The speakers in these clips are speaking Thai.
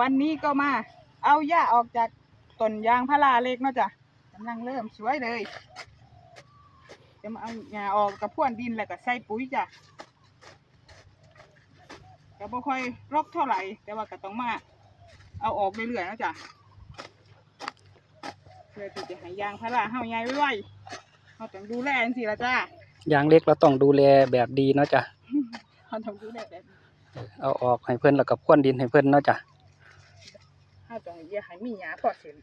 วันนี้ก็มา เอาหญ้าออกจากต้นยางพาราเล็กเนาะจ้ะกำลังเริ่มสวยเลยจะมาเอาหญ้าออกกับพ่วนดินแล้วก็ใส่ปุ๋ยจ้ะก็บ่ค่อยรกเท่าไหร่ แต่ว่าก็ต้องมา เอาออกเรื่อยๆเนาะจ้ะเพื่อที่จะให้ยางพาราเฮาใหญ่ไวๆเราต้องดูแลจังซี่ละจ้ายางเล็กเราต้องดูแลแบบดีเนาะจ้ะเราต้องดูแลแบบนี้เอาออกให้เพิ่นแล้วก็พ่วนดินให้เพิ่นเนาะจ้ะเราต้องอย่าให้มีหญ้าพอเส้น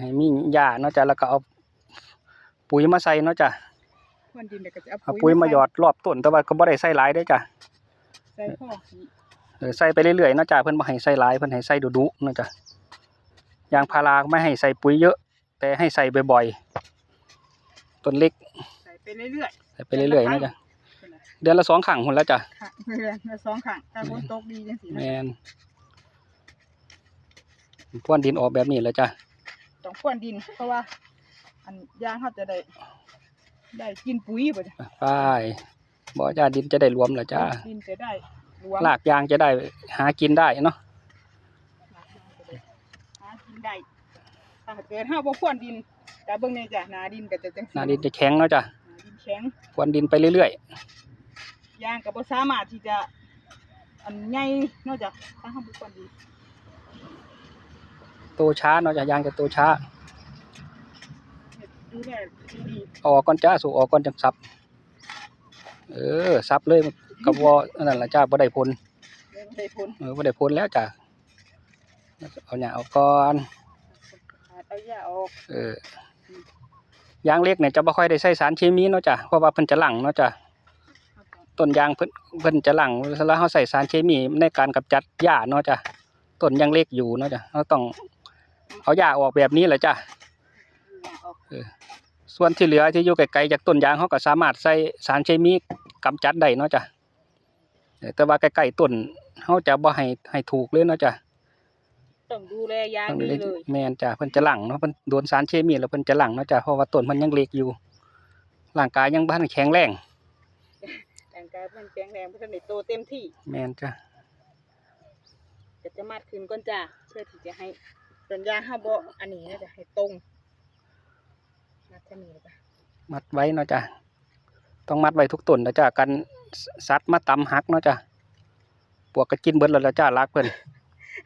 ให้มีหญ้าเนาะจ้ะแล้วก็เอาปุ๋ยมาใส่เนาะจ้ะพ่วนดินเดี๋ยวก็จะเอาเอาปุ๋ยมาหยอดรอบต้นแต่ว่าก็บ่ได้ใส่หลายเด้อจ้ะใส่พ่อเออใส่ไปเรื่อยๆเนาะจ้ะเพิ่นบ่ให้ใส่หลายเพิ่นให้ใส่ดุๆเนาะจ้ะยางพาราไม่ให้ใส่ปุ๋ยเยอะ แต่ให้ใส่บ่อยๆต้นเล็กใส่ไปเรื่อยใส่ไปเรื่อยๆเนาะจ้ะๆเดือนละสองครั้งหุ่นแล้วจ้ะค่ะเรื่อยๆสองข้างถ้าฝนตกดีจังซี่แมนะน พ่วนดินออกแบบนี้แล้วจ้ะต้องพ่วนดินเพราะว่า อันยางเขาจะได้ ได้กินปุ๋ยบ่จ้ะไปบ่จ้าดินจะได้รวมแล้วจ้าดินจะได้รวมลากยางจะได้หากินได้เนาะหากินได้ถ้าเกิดเฮาบ่พ่วนดินแต่เบิ่งนี่จ้ะหนาดินก็จะจังหน้าดินจะแข็งเนาะจ้ะหนาดินแข็งพ่วนดินไปเรื่อยยางก็บ่สามารถที่จะอันใหญ่เนาะจ้ะถ้าเฮาบ่พ่วนดินๆ โตช้าเนาะจ้ะยางจะโตช้าเฮ็ดดูแลดีเอาออกก่อนจ้าสู่ออกก่อนจังซับ เออซับเลยก็บ่อันนั้นล่ะจ้าบ่ได้ผลๆเดี๋ยวมันได้ผลเออบ่ได้ผลแล้วจ้ะเอาหญ้าเอาก่อนอาจเอาหญ้าออกเออยางเล็กเนี่ยจะบ่ค่อยได้ใส่สารเคมีเนาะจ้ะเพราะว่าเพิ่นจะหลั่งเนาะจ้ะเอาก่อนต้นยางเพิ่นเพิ่นจะหลั่งเวลาเขาใส่สารเคมีในการกำจัดหญ้าเนาะจ้ะต้นยังเล็กอยู่เนาะจ้ะเราต้อง เอาหญ้าออกแบบนี้แหละจ้ะเอาหญ้าออกส่วนที่เหลือที่อยู่ไกลๆจากต้นยางเขาก็สามารถใส่สารเคมีกำจัดได้เนาะจ้ะเออแต่ว่าใกล้ๆต้นเขาจะบ่ให้ให้ถูกเลยเนาะจ้ะต้องดูแลยางต้องดีได้เลยแม่นจ้ะเพิ่นจะหลั่งเนาะเพิ่นโดนสารเคมีแล้วเพิ่นจะหลั่งเนาะจ้ะเพราะว่าต้นมันยังเล็กอยู่ร่างกายยังบ่ทันแข็งแรงแต่งกายมันแข็งแรงเพื่อในโตเต็มที่ แม่นจ้ะก็จะมัดขึ้นก่อนจ้าเพื่อที่จะให้ ต้นยางห้าบ่อันนี้นะจะให้ตรงมัดเท่านี้เลยจ้ะมัดไว้เนาะจ้ะต้องมัดไว้ทุกต้นนะจ้ะกันสัตว์มาตำหักเนาะจ้ะปวกก็กินเบิดแล้วละจ้ะรักเพิ่น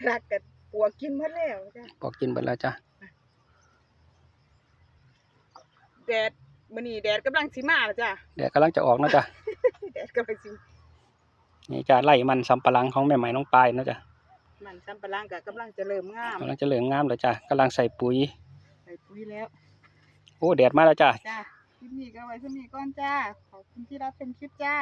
รักกับปัวกินหมดแล้วจ้ะปวกกินเบิดแล้วจ้ะแดดมื้อนี้แดดกำลังสิมาแล้วจ้ะเดี๋ยวกำลังจะออกเนาะจ้ะแดดกำลังสินี่จ้ะไล่มันสำปะหลังของแม่ไหมน้องปลายเนาะจ้ะ มันสำปะหลังก็กำลังจะเริ่มงามกำลังจะเหลืองงามแล้วจ้ะกำลังใส่ปุ๋ย ใส่ปุ๋ยแล้วโอ้แดดมาแล้วจ้ะ จ้าคลิปนี้ก็ไว้เท่านี้ก่อนจ้าขอบคุณที่รับชมคลิปจ้า